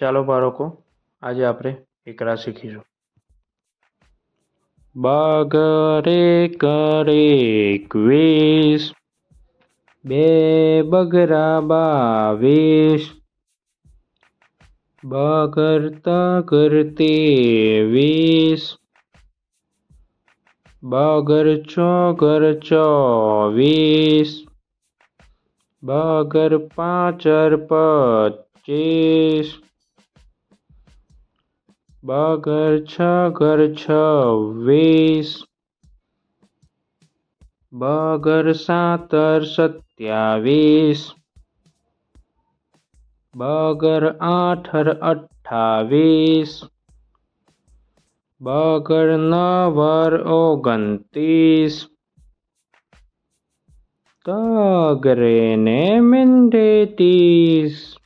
ચાલો બાળકો, આજે આપણે એકરા શીખીશું. બગરે કરે એકવીસ બે બગરા બાવીસ બગરતા કરતે વીસ બગર ચોગર ચોવીસ બગર પાંચર પચીસ બગર છગર છવ્વીસ બગર સાતર સત્યાવીસ. બગર આઠર અઠ્ઠાવીસ. બગર નવર ઓગણત્રીસ. તગરે ને મિંડે ત્રીસ.